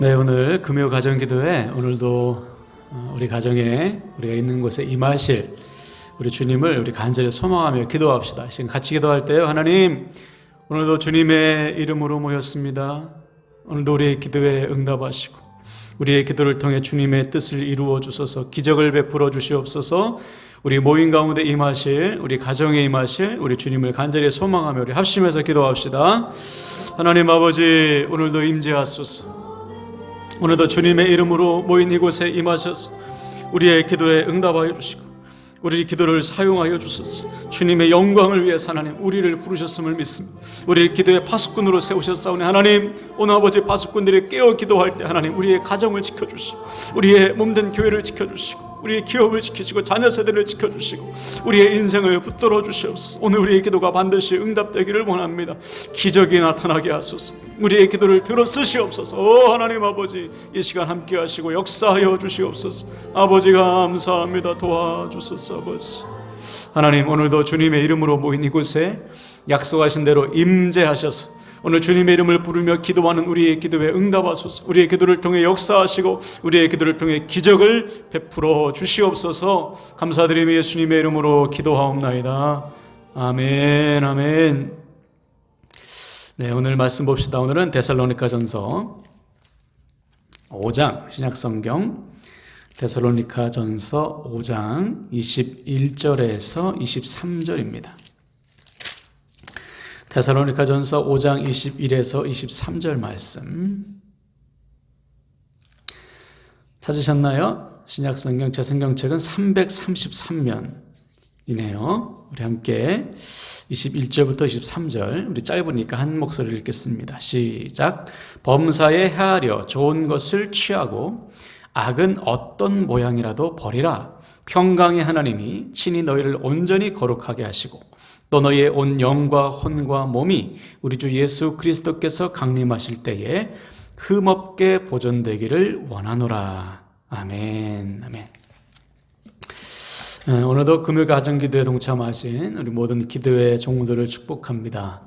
네, 오늘 금요 가정 기도회 오늘도 어, 우리 가정에 우리가 있는 곳에 임하실 우리 주님을 우리 간절히 소망하며 기도합시다. 지금 같이 기도할 때요. 하나님, 오늘도 주님의 이름으로 모였습니다. 오늘도 우리의 기도에 응답하시고 우리의 기도를 통해 주님의 뜻을 이루어 주소서 기적을 베풀어 주시옵소서 우리 모임 가운데 임하실 우리 가정에 임하실 우리 주님을 간절히 소망하며 우리 합심해서 기도합시다. 하나님 아버지 오늘도 임재하소서. 오늘도 주님의 이름으로 모인 이곳에 임하셔서 우리의 기도에 응답하여 주시고 우리 기도를 사용하여 주소서. 주님의 영광을 위해서 하나님 우리를 부르셨음을 믿습니다. 우리를 기도의 파수꾼으로 세우셨사오니 하나님 오늘 아버지 파수꾼들이 깨어 기도할 때 하나님 우리의 가정을 지켜주시고 우리의 몸된 교회를 지켜주시고 우리의 기업을 지키시고 자녀 세대를 지켜주시고 우리의 인생을 붙들어 주시옵소서. 오늘 우리의 기도가 반드시 응답되기를 원합니다. 기적이 나타나게 하소서. 우리의 기도를 들어 쓰시옵소서. 오 하나님 아버지 이 시간 함께 하시고 역사하여 주시옵소서. 아버지 감사합니다. 도와주소서 아버지. 하나님 오늘도 주님의 이름으로 모인 이곳에 약속하신 대로 임재하셔서 오늘 주님의 이름을 부르며 기도하는 우리의 기도에 응답하소서. 우리의 기도를 통해 역사하시고 우리의 기도를 통해 기적을 베풀어 주시옵소서. 감사드리며 예수님의 이름으로 기도하옵나이다. 아멘. 아멘. 네, 오늘 말씀 봅시다. 오늘은 데살로니가전서 5장 신약 성경 데살로니가전서 5장 21절에서 23절입니다. 데살로니가전서 5장 21에서 23절 말씀 찾으셨나요? 신약 성경 제 성경책은 333면이네요. 우리 함께 21절부터 23절 우리 짧으니까 한 목소리를 읽겠습니다. 시작. 범사에 헤아려 좋은 것을 취하고 악은 어떤 모양이라도 버리라. 평강의 하나님이 친히 너희를 온전히 거룩하게 하시고 또 너희의 온 영과 혼과 몸이 우리 주 예수 그리스도께서 강림하실 때에 흠없게 보존되기를 원하노라. 아멘. 아멘. 어, 오늘도 금요 가정 기도에 동참하신 우리 모든 기도의 종들을 축복합니다.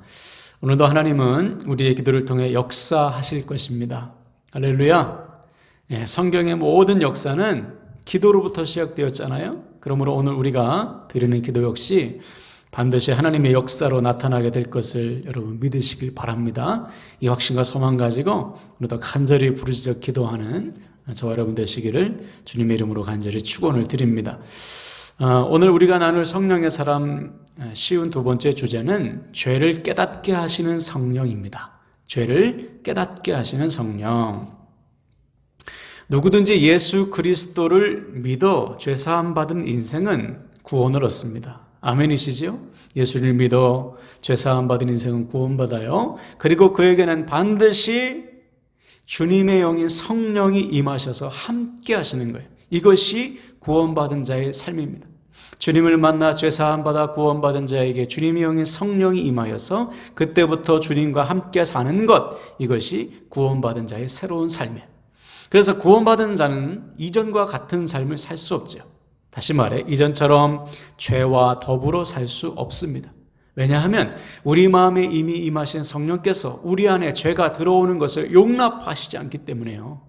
오늘도 하나님은 우리의 기도를 통해 역사하실 것입니다. 할렐루야. 예, 성경의 모든 역사는 기도로부터 시작되었잖아요. 그러므로 오늘 우리가 드리는 기도 역시 반드시 하나님의 역사로 나타나게 될 것을 여러분 믿으시길 바랍니다. 이 확신과 소망 가지고 오늘도 간절히 부르짖어 기도하는 저와 여러분 되시기를 주님의 이름으로 간절히 축원을 드립니다. 어, 오늘 우리가 나눌 성령의 사람 쉬운 두 번째 주제는 죄를 깨닫게 하시는 성령입니다. 죄를 깨닫게 하시는 성령. 누구든지 예수 그리스도를 믿어 죄 사함 받은 인생은 구원을 얻습니다. 아멘이시죠? 예수를 믿어 죄 사함 받은 인생은 구원받아요. 그리고 그에게는 반드시 주님의 영인 성령이 임하셔서 함께 하시는 거예요. 이것이 구원받은 자의 삶입니다. 주님을 만나 죄 사함 받아 구원받은 자에게 주님의 영인 성령이 임하여서 그때부터 주님과 함께 사는 것 이것이 구원받은 자의 새로운 삶이에요. 그래서 구원받은 자는 이전과 같은 삶을 살 수 없죠. 다시 말해 이전처럼 죄와 더불어 살 수 없습니다. 왜냐하면 우리 마음에 이미 임하신 성령께서 우리 안에 죄가 들어오는 것을 용납하시지 않기 때문에요.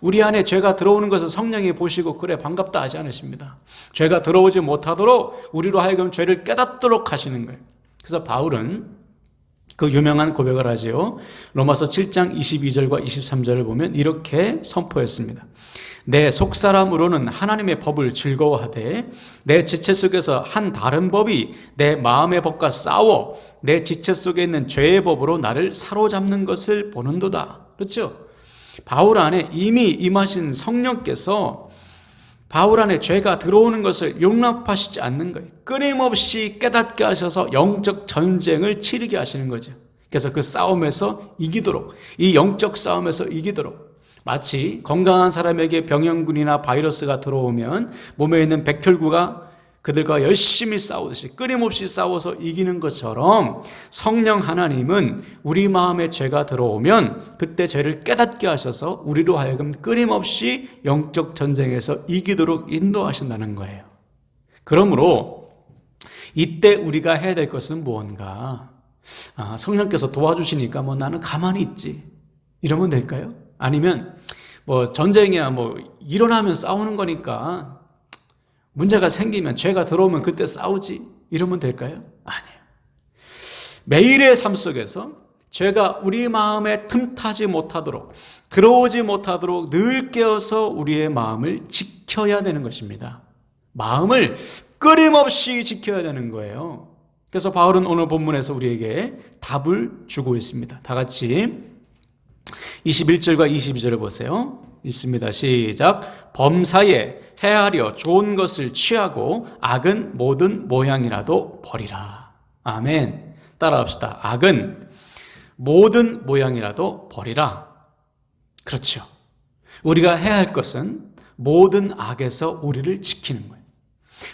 우리 안에 죄가 들어오는 것을 성령이 보시고 그래 반갑다 하지 않으십니다. 죄가 들어오지 못하도록 우리로 하여금 죄를 깨닫도록 하시는 거예요. 그래서 바울은 그 유명한 고백을 하지요. 로마서 7장 22절과 23절을 보면 이렇게 선포했습니다. 내 속사람으로는 하나님의 법을 즐거워하되 내 지체 속에서 한 다른 법이 내 마음의 법과 싸워 내 지체 속에 있는 죄의 법으로 나를 사로잡는 것을 보는도다. 그렇죠? 바울 안에 이미 임하신 성령께서 바울 안에 죄가 들어오는 것을 용납하시지 않는 거예요. 끊임없이 깨닫게 하셔서 영적 전쟁을 치르게 하시는 거죠. 그래서 그 싸움에서 이기도록, 이 영적 싸움에서 이기도록, 마치 건강한 사람에게 병영군이나 바이러스가 들어오면 몸에 있는 백혈구가 그들과 열심히 싸우듯이 끊임없이 싸워서 이기는 것처럼 성령 하나님은 우리 마음에 죄가 들어오면 그때 죄를 깨닫게 하셔서 우리로 하여금 끊임없이 영적 전쟁에서 이기도록 인도하신다는 거예요. 그러므로 이때 우리가 해야 될 것은 무언가? 아, 성령께서 도와주시니까 뭐 나는 가만히 있지. 이러면 될까요? 아니면 뭐 전쟁이야 뭐 일어나면 싸우는 거니까 문제가 생기면 죄가 들어오면 그때 싸우지 이러면 될까요? 아니에요. 매일의 삶 속에서 죄가 우리 마음에 틈타지 못하도록 들어오지 못하도록 늘 깨어서 우리의 마음을 지켜야 되는 것입니다. 마음을 끊임없이 지켜야 되는 거예요. 그래서 바울은 오늘 본문에서 우리에게 답을 주고 있습니다. 다 같이 21절과 22절을 보세요. 있습니다. 시작. 범사에 해하려 좋은 것을 취하고 악은 모든 모양이라도 버리라. 아멘. 따라합시다. 악은 모든 모양이라도 버리라. 그렇죠. 우리가 해야 할 것은 모든 악에서 우리를 지키는 거예요.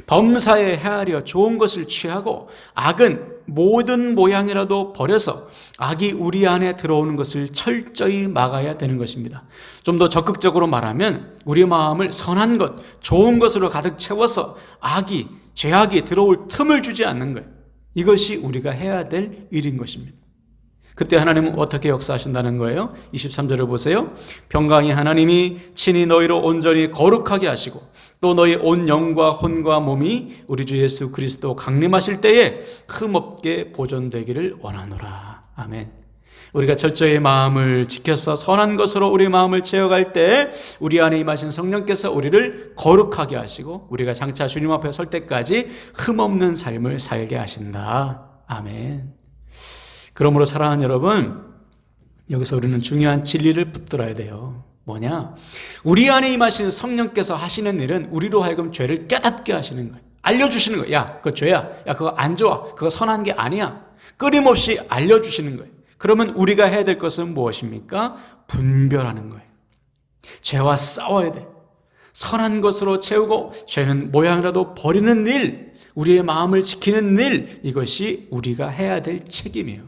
범사에 헤아려 좋은 것을 취하고 악은 모든 모양이라도 버려서 악이 우리 안에 들어오는 것을 철저히 막아야 되는 것입니다. 좀 더 적극적으로 말하면 우리 마음을 선한 것, 좋은 것으로 가득 채워서 악이, 죄악이 들어올 틈을 주지 않는 거예요. 이것이 우리가 해야 될 일인 것입니다. 그때 하나님은 어떻게 역사하신다는 거예요? 23절을 보세요. 평강이 하나님이 친히 너희로 온전히 거룩하게 하시고 또 너희 온 영과 혼과 몸이 우리 주 예수 그리스도 강림하실 때에 흠없게 보존되기를 원하노라. 아멘. 우리가 철저히 마음을 지켜서 선한 것으로 우리 마음을 채워갈 때 우리 안에 임하신 성령께서 우리를 거룩하게 하시고 우리가 장차 주님 앞에 설 때까지 흠없는 삶을 살게 하신다. 아멘. 그러므로 사랑하는 여러분, 여기서 우리는 중요한 진리를 붙들어야 돼요. 뭐냐? 우리 안에 임하신 성령께서 하시는 일은 우리로 하여금 죄를 깨닫게 하시는 거예요. 알려주시는 거예요. 야, 그거 죄야. 야, 그거 안 좋아. 그거 선한 게 아니야. 끊임없이 알려주시는 거예요. 그러면 우리가 해야 될 것은 무엇입니까? 분별하는 거예요. 죄와 싸워야 돼. 선한 것으로 채우고 죄는 모양이라도 버리는 일, 우리의 마음을 지키는 일, 이것이 우리가 해야 될 책임이에요.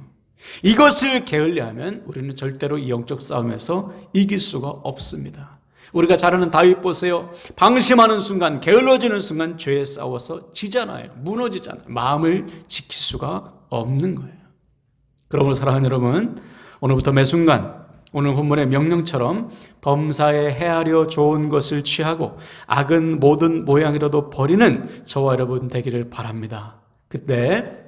이것을 게을리하면 우리는 절대로 이 영적 싸움에서 이길 수가 없습니다. 우리가 잘 아는 다윗 보세요. 방심하는 순간, 게을러지는 순간 죄에 싸워서 지잖아요. 무너지잖아요. 마음을 지킬 수가 없는 거예요. 그러므로 사랑하는 여러분, 오늘부터 매 순간 오늘 본문의 명령처럼 범사에 헤아려 좋은 것을 취하고 악은 모든 모양이라도 버리는 저와 여러분 되기를 바랍니다. 그때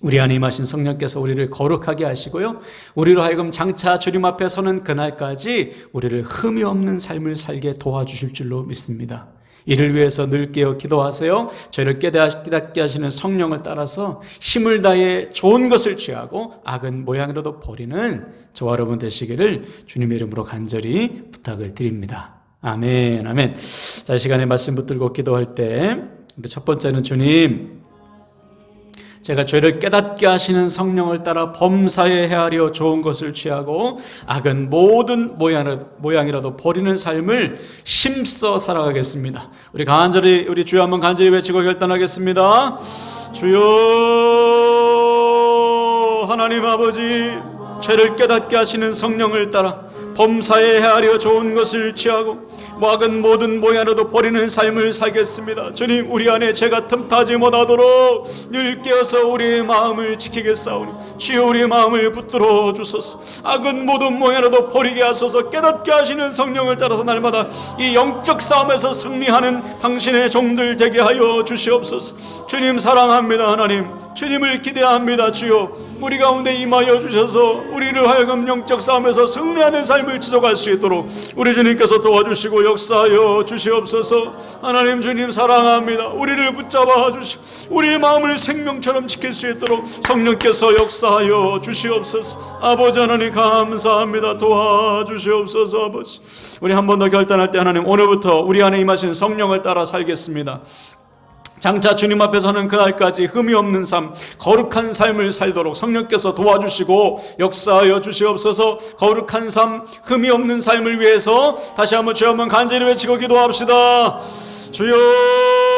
우리 안에 임하신 성령께서 우리를 거룩하게 하시고요. 우리로 하여금 장차 주님 앞에 서는 그날까지 우리를 흠이 없는 삶을 살게 도와주실 줄로 믿습니다. 이를 위해서 늘 깨어 기도하세요. 저희를 깨닫게 하시는 성령을 따라서 힘을 다해 좋은 것을 취하고 악은 모양이라도 버리는 저와 여러분 되시기를 주님의 이름으로 간절히 부탁을 드립니다. 아멘, 아멘. 자, 이 시간에 말씀 붙들고 기도할 때, 우리 첫 번째는 주님, 제가 죄를 깨닫게 하시는 성령을 따라 범사에 헤아려 좋은 것을 취하고 악은 모든 모양이라도 버리는 삶을 힘써 살아가겠습니다. 우리 간절히 우리 주여 한번 간절히 외치고 결단하겠습니다. 주여 하나님 아버지 죄를 깨닫게 하시는 성령을 따라 범사에 헤아려 좋은 것을 취하고 악은 모든 모양으로도 버리는 삶을 살겠습니다. 주님 우리 안에 죄가 틈타지 못하도록 늘 깨어서 우리의 마음을 지키겠사오니 주여 우리의 마음을 붙들어 주소서. 악은 모든 모양으로도 버리게 하소서. 깨닫게 하시는 성령을 따라서 날마다 이 영적 싸움에서 승리하는 당신의 종들 되게 하여 주시옵소서. 주님 사랑합니다 하나님. 주님을 기대합니다 주여 우리 가운데 임하여 주셔서 우리를 하여금 영적 싸움에서 승리하는 삶을 지속할 수 있도록 우리 주님께서 도와주시고 역사하여 주시옵소서. 하나님 주님 사랑합니다. 우리를 붙잡아 주시 우리의 마음을 생명처럼 지킬 수 있도록 성령께서 역사하여 주시옵소서. 아버지 하나님 감사합니다. 도와주시옵소서 아버지. 우리 한 번 더 결단할 때 하나님 오늘부터 우리 안에 임하신 성령을 따라 살겠습니다 장차 주님 앞에 서는 그날까지 흠이 없는 삶, 거룩한 삶을 살도록 성령께서 도와주시고 역사하여 주시옵소서 거룩한 삶, 흠이 없는 삶을 위해서 다시 한번 주여 한번 간절히 외치고 기도합시다. 주여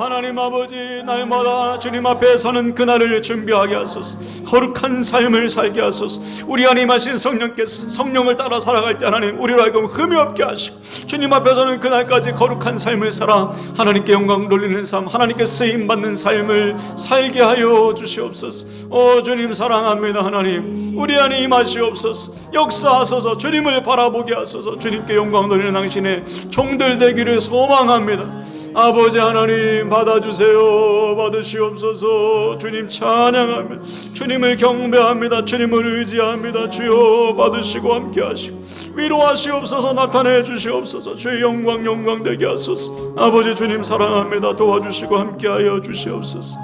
하나님 아버지 날마다 주님 앞에 서는 그날을 준비하게 하소서. 거룩한 삶을 살게 하소서. 우리 임하신 성령께서 성령을 따라 살아갈 때 하나님 우리로 하여금 흠이 없게 하시고 주님 앞에 서는 그날까지 거룩한 삶을 살아 하나님께 영광 돌리는 삶 하나님께 쓰임 받는 삶을 살게 하여 주시옵소서. 오 주님 사랑합니다 하나님. 우리 안에 임하시옵소서. 역사하소서. 주님을 바라보게 하소서. 주님께 영광 돌리는 당신의 종들 되기를 소망합니다. 아버지 하나님 받아주세요. 받으시옵소서. 주님 찬양합니다 주님을 경배합니다. 주님을 의지합니다. 주여 받으시고 함께 하시고 위로하시옵소서. 나타내 주시옵소서. 주의 영광 영광 되게 하소서. 아버지 주님 사랑합니다. 도와주시고 함께하여 주시옵소서.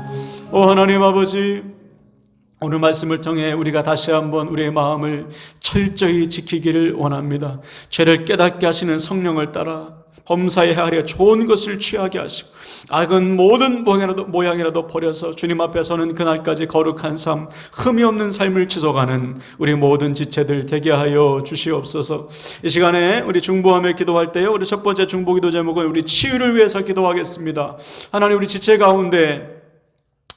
오 하나님 아버지 오늘 말씀을 통해 우리가 다시 한번 우리의 마음을 철저히 지키기를 원합니다. 죄를 깨닫게 하시는 성령을 따라 범사에 하려 좋은 것을 취하게 하시고 악은 모든 모양이라도, 모양이라도 버려서 주님 앞에 서는 그날까지 거룩한 삶, 흠이 없는 삶을 지속하는 우리 모든 지체들 되게 하여 주시옵소서. 이 시간에 우리 중보하며 기도할 때요. 우리 첫 번째 중보 기도 제목은 우리 치유를 위해서 기도하겠습니다. 하나님 우리 지체 가운데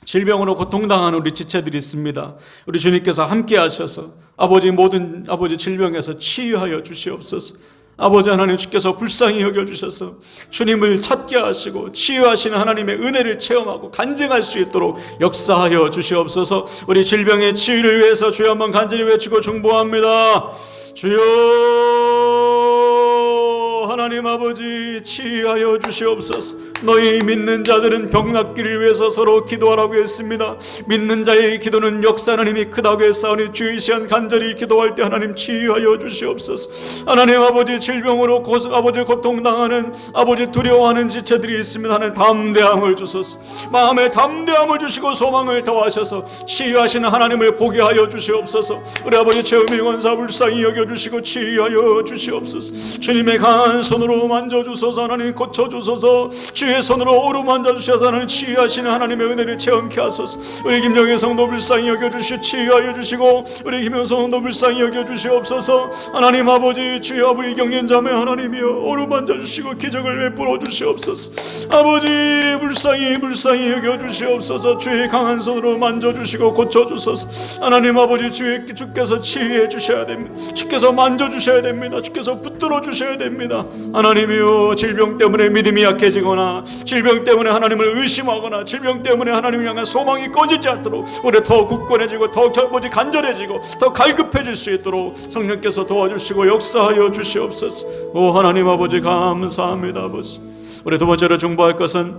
질병으로 고통당하는 우리 지체들이 있습니다. 우리 주님께서 함께 하셔서 아버지 모든 아버지 질병에서 치유하여 주시옵소서. 아버지 하나님 주께서 불쌍히 여겨 주셔서 주님을 찾게 하시고 치유하시는 하나님의 은혜를 체험하고 간증할 수 있도록 역사하여 주시옵소서. 우리 질병의 치유를 위해서 주여 한번 간절히 외치고 중보합니다. 주여 하나님 아버지 치유하여 주시옵소서. 너희 믿는 자들은 병 낫기를 위해서 서로 기도하라고 했습니다. 믿는 자의 기도는 역사하는 힘이 크다고 했사오니 주의 시한 간절히 기도할 때 하나님 치유하여 주시옵소서. 하나님 아버지 질병으로 고, 아버지 고통당하는 아버지 두려워하는 지체들이 있습니다. 하나님 담대함을 주소서. 마음에 담대함을 주시고 소망을 더하셔서 치유하시는 하나님을 보게 하여 주시옵소서. 우리 아버지 체험의 원사 불쌍히 여겨 주시고 치유하여 주시옵소서. 주님의 강한 손으로 만져 주소서 하나님 고쳐 주소서. 주의 손으로 오르만져 주셔서 하나님 치유하시는 하나님의 은혜를 체험케 하소서. 우리 김정희 성도 불쌍히 여겨주시고 치유하여 주시고 우리 김영 성도 불쌍히 여겨주시옵소서. 하나님 아버지 주여 우리 경련 자매 하나님이여 오르만져 주시고 기적을 베풀어 주시옵소서. 아버지 불쌍히 불쌍히 여겨주시옵소서. 주의 강한 손으로 만져주시고 고쳐주소서. 하나님 아버지 주의 주께서 치유해 주셔야 됩니다. 주께서 만져주셔야 됩니다. 주께서 붙들어 주셔야 됩니다 하나님이여 질병 때문에 믿음이 약해지거나 질병 때문에 하나님을 의심하거나 질병 때문에 하나님을 향한 소망이 꺼지지 않도록 우리 더 굳건해지고 더 아버지 간절해지고 더 갈급해질 수 있도록 성령께서 도와주시고 역사하여 주시옵소서. 오 하나님 아버지 감사합니다 아버지. 우리 두 번째로 중보할 것은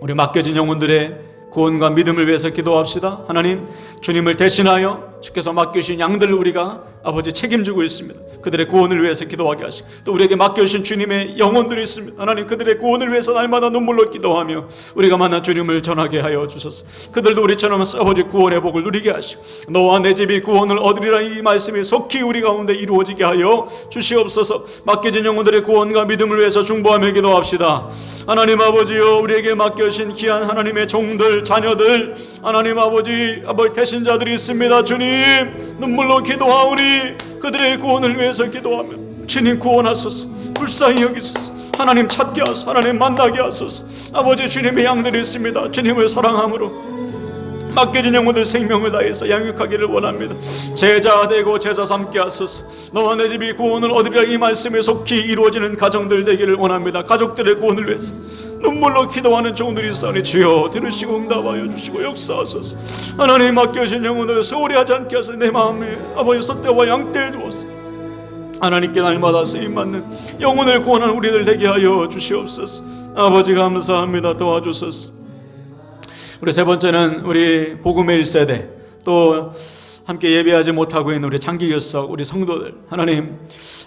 우리 맡겨진 영혼들의 구원과 믿음을 위해서 기도합시다. 하나님 주님을 대신하여 주께서 맡겨주신 양들을 우리가 아버지 책임지고 있습니다. 그들의 구원을 위해서 기도하게 하시고 또 우리에게 맡겨주신 주님의 영혼들이 있습니다. 하나님 그들의 구원을 위해서 날마다 눈물로 기도하며 우리가 만난 주님을 전하게 하여 주소서. 그들도 우리처럼 아버지 구원의 복을 누리게 하시고 너와 내 집이 구원을 얻으리라 이 말씀이 속히 우리 가운데 이루어지게 하여 주시옵소서. 맡겨진 영혼들의 구원과 믿음을 위해서 중보하며 기도합시다. 하나님 아버지여 우리에게 맡겨주신 귀한 하나님의 종들 자녀들 하나님 아버지 아버지 대신자들이 있습니다. 주님 눈물로 기도하오니 그들의 구원을 위해서 기도하며 주님 구원하소서 불쌍히 여기소서 하나님 찾게 하소서 하나님 만나게 하소서 아버지 주님의 양들이 있습니다 주님을 사랑함으로 맡겨진 영혼들 생명을 다해서 양육하기를 원합니다. 제자 되고 제자 삼게 하소서. 너와 내 집이 구원을 얻으리라 이 말씀에 속히 이루어지는 가정들 되기를 원합니다. 가족들의 구원을 위해서 눈물로 기도하는 종들이 있사니 주여 들으시고 응답하여 주시고 역사하소서. 하나님 맡겨진 영혼들을 소홀히 하지 않게 하소서. 내 마음에 아버지 소떼와 양떼에 두어서 하나님께 날마다 쓰임 받는 영혼을 구원하는 우리들 되게 하여 주시옵소서. 아버지 감사합니다. 도와주소서. 우리 세 번째는 우리 복음의 1세대 또 함께 예배하지 못하고 있는 우리 장기 결석 우리 성도들 하나님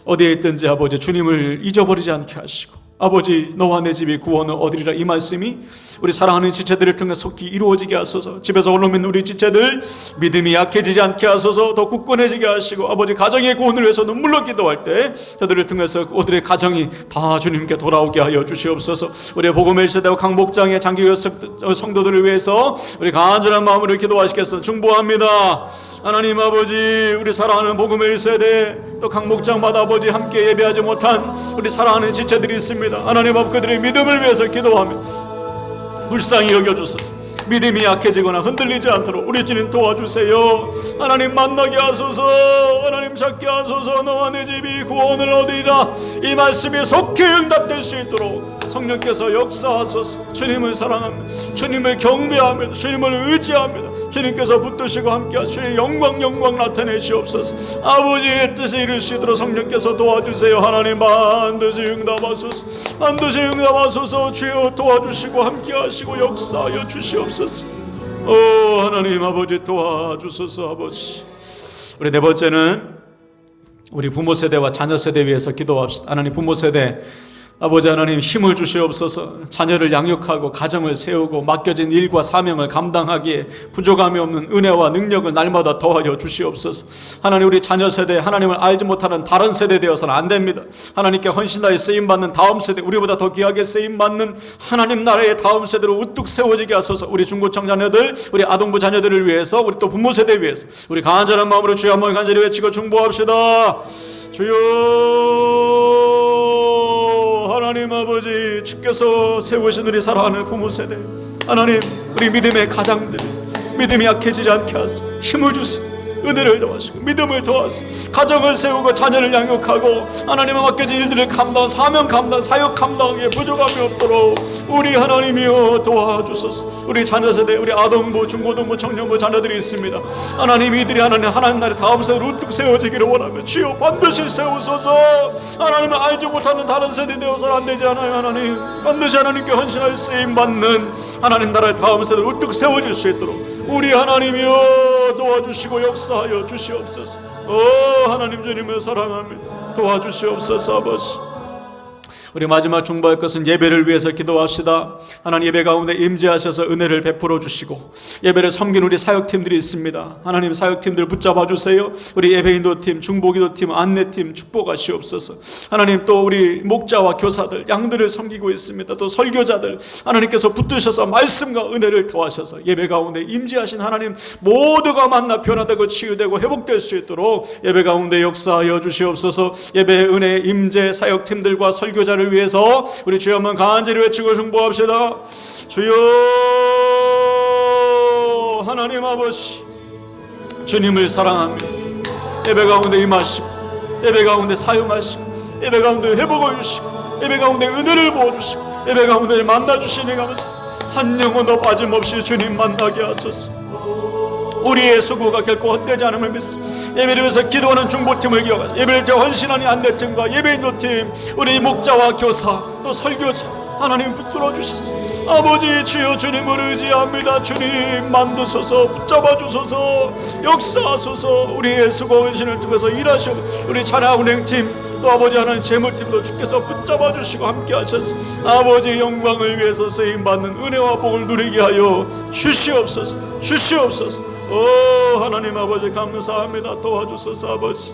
어디에 있든지 아버지 주님을 잊어버리지 않게 하시고 아버지 너와 내 집이 구원을 얻으리라 이 말씀이 우리 사랑하는 지체들을 통해 속히 이루어지게 하소서. 집에서 올라오는 우리 지체들 믿음이 약해지지 않게 하소서. 더 굳건해지게 하시고 아버지 가정의 구원을 위해서 눈물로 기도할 때 저들을 통해서 그들의 가정이 다 주님께 돌아오게 하여 주시옵소서. 우리 복음의 세대와 강복장의 장기 성도들을 위해서 우리 간절한 마음으로 기도하시겠습니다. 중보합니다. 하나님 아버지 우리 사랑하는 복음의 1세대 또 강목장마다 아버지 함께 예배하지 못한 우리 사랑하는 지체들이 있습니다 하나님 앞 그들의 믿음을 위해서 기도하며 불쌍히 여겨주소서. 믿음이 약해지거나 흔들리지 않도록 우리 주님 도와주세요. 하나님 만나게 하소서. 하나님 찾게 하소서. 너와 내 집이 구원을 얻으리라. 이 말씀이 속히 응답될 수 있도록 성령께서 역사하소서. 주님을 사랑합니다. 주님을 경배합니다. 주님을 의지합니다. 주님께서 붙드시고 함께하시 주님 영광 영광 나타내시옵소서. 아버지의 뜻에 이룰 수 있도록 성령께서 도와주세요. 하나님 반드시 응답하소서. 반드시 응답하소서. 주여 도와주시고 함께 하시고 역사하여 주시옵소서. 오 하나님 아버지 도와주소서 아버지. 우리 네 번째는 우리 부모 세대와 자녀 세대 위해서 기도합시다. 하나님 부모 세대 아버지 하나님 힘을 주시옵소서. 자녀를 양육하고 가정을 세우고 맡겨진 일과 사명을 감당하기에 부족함이 없는 은혜와 능력을 날마다 더하여 주시옵소서. 하나님 우리 자녀 세대 하나님을 알지 못하는 다른 세대 되어서는 안 됩니다. 하나님께 헌신하여 쓰임받는 다음 세대 우리보다 더 귀하게 쓰임받는 하나님 나라의 다음 세대로 우뚝 세워지게 하소서. 우리 중고청 자녀들 우리 아동부 자녀들을 위해서 우리 또 부모 세대 위해서 우리 간절한 마음으로 주여 한번 간절히 외치고 중보합시다. 주여 하나님 아버지 주께서 세우신 우리 사랑하는 부모 세대. 하나님 우리 믿음의 가장들 믿음이 약해지지 않게 하소서. 힘을 주시고 은혜를 더하시고 믿음을 더하시고 가정을 세우고 자녀를 양육하고 하나님의 맡겨진 일들을 감당 사명 감당 사역 감당하기에 부족함이 없도록 우리 하나님이여 도와주소서. 우리 자녀 세대 우리 아동부 중고등부 청년부 자녀들이 있습니다. 하나님 이들이 하나님 하나님 나라의 다음 세대로 우뚝 세워지기를 원하며 주여 반드시 세우소서. 하나님을 알지 못하는 다른 세대 되어서는 안 되지 않아요 하나님. 반드시 하나님께 헌신할 쓰임 받는 하나님 나라의 다음 세대로 우뚝 세워질 수 있도록 우리 하나님이여 도와주시고 역사하여 주시옵소서. 어 하나님 주님을 사랑합니다. 도와주시옵소서 아버지 우리 마지막 중보할 것은 예배를 위해서 기도합시다. 하나님 예배 가운데 임재하셔서 은혜를 베풀어 주시고 예배를 섬긴 우리 사역팀들이 있습니다. 하나님 사역팀들 붙잡아 주세요. 우리 예배인도팀, 중보기도팀, 안내팀 축복하시옵소서. 하나님 또 우리 목자와 교사들, 양들을 섬기고 있습니다. 또 설교자들 하나님께서 붙드셔서 말씀과 은혜를 더하셔서 예배 가운데 임재하신 하나님 모두가 만나 변화되고 치유되고 회복될 수 있도록 예배 가운데 역사하여 주시옵소서. 예배 은혜 임재 사역팀들과 설교자를 위해서 우리 주여 한번 간절히 외치고 중보합시다. 주여 하나님 아버지 주님을 사랑합니다. 예배 가운데 임하시고 예배 가운데 사용하시고 예배 가운데 회복을 주시고 예배 가운데 은혜를 부어주시고 예배 가운데 만나주시니 감사 한 영혼도 빠짐없이 주님 만나게 하소서 우리의 수고가 결코 헛되지 않음을 믿습니다. 예배를 위해서 기도하는 중보팀을 기억하 예배를 위해 헌신하는 안대팀과 예배인도팀 우리 목자와 교사 또 설교자 하나님 붙들어 주셨어. 아버지 주여 주님을 의지합니다. 주님 만드소서 붙잡아 주소서 역사하소서. 우리의 수고 헌신을 통해서 일하셔 우리 찬양 운행팀 또 아버지 하나님 재물팀도 주께서 붙잡아 주시고 함께 하셨어. 아버지 영광을 위해서 쓰임 받는 은혜와 복을 누리게 하여 주시옵소서. 주시옵소서 오 하나님 아버지 감사합니다. 도와주소서 아버지.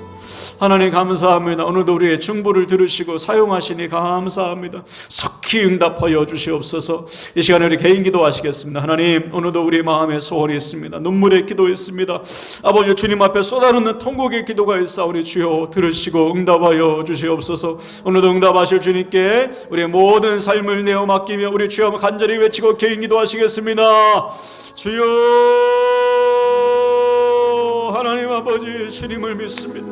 하나님 감사합니다. 오늘도 우리의 중보를 들으시고 사용하시니 감사합니다. 속히 응답하여 주시옵소서. 이 시간에 우리 개인 기도하시겠습니다. 하나님 오늘도 우리 마음에 소원이 있습니다. 눈물의 기도 있습니다. 아버지 주님 앞에 쏟아놓는 통곡의 기도가 있사오니 주여 들으시고 응답하여 주시옵소서. 오늘도 응답하실 주님께 우리의 모든 삶을 내어 맡기며 우리 주여 간절히 외치고 개인 기도하시겠습니다. 주여 하나님 아버지 주님을 믿습니다.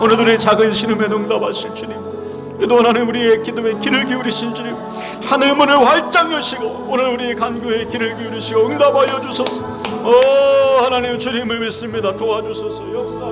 우리 작은 신음에 응답하실 주님. 그래도 하나님 우리의 기도에 귀를 기울이신 주님. 하늘 문을 활짝 여시고 오늘 우리 간구에 귀를 기울이시고 응답하여 주소서. 오 하나님 주님을 믿습니다. 도와주소서. 역사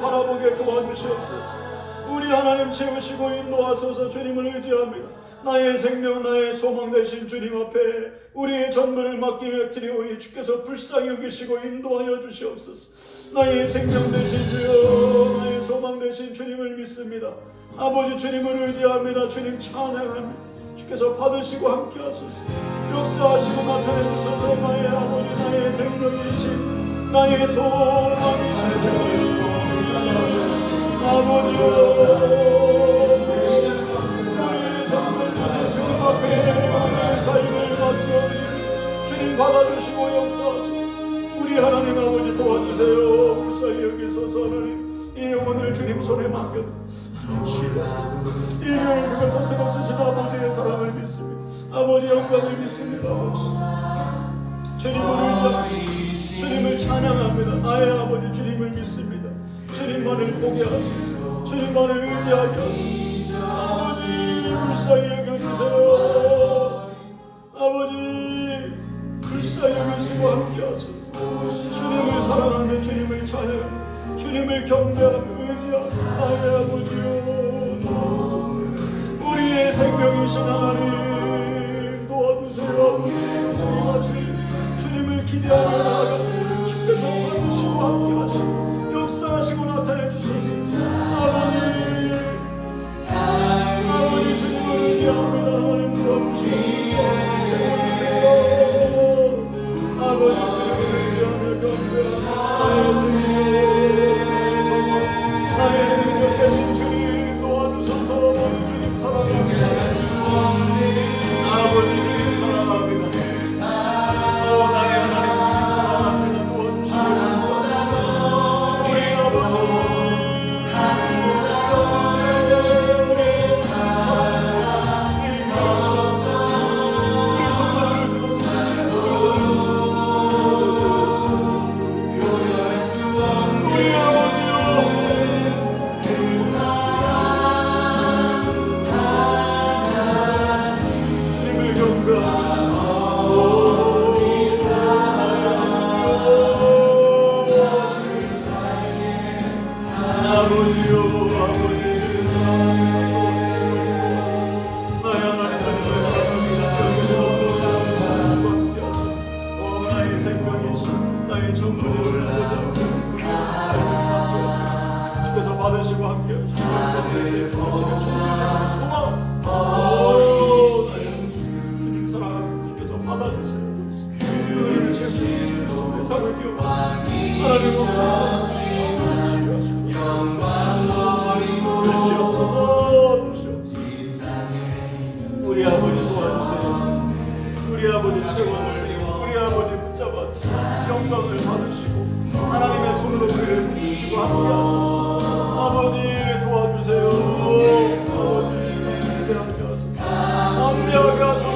바라보게 도와주시옵소서. 우리 하나님 채우시고 인도하소서 주님을 의지합니다. 나의 생명 나의 소망 되신 주님 앞에 우리의 전부를 맡기며 드리오니 주께서 불쌍히 여기시고 인도하여 주시옵소서. 나의 생명 되신 주여 나의 소망 되신 주님을 믿습니다. 아버지 주님을 의지합니다. 주님 찬양합니다. 주께서 받으시고 함께 하소서. 역사하시고 나타내 주소서. 나의 아버지 나의 생명이신 나의 소망이신 주님 받아주시고 역사하소서 우리 하나님 아버지 도와주세요 불쌍히 여기소서. 하나님 주님 손에 맡겨 하나님 치유하소서 이 교회를 그것을 새로 쓰신 아버지의 사랑을 믿습니다 아버지 영광을 믿습니다. 주님을 의지합니다 주님을 찬양합니다. 나의 아버지 주님을 믿습니다 주님만을 보게 하소서. 주님만을 의지하게 하소서. 아버지 불쌍히 여겨주세요. 아버지 불쌍히 여기시고 함께 하소서. 주님을 사랑하며 주님을 찬양 주님을 경배하며 의지하며 아버지여 도와주소서 우리의 생명이신 하나님 주세요 우리 아버지 채워 주세요 우리 아버지 붙잡아주세요 영광을 받으시고 하나님의 손으로 우리를 붙이시고 함께 하소서. 아버지 도와주세요. 아버지 함께 하소서. 함께하게 하소서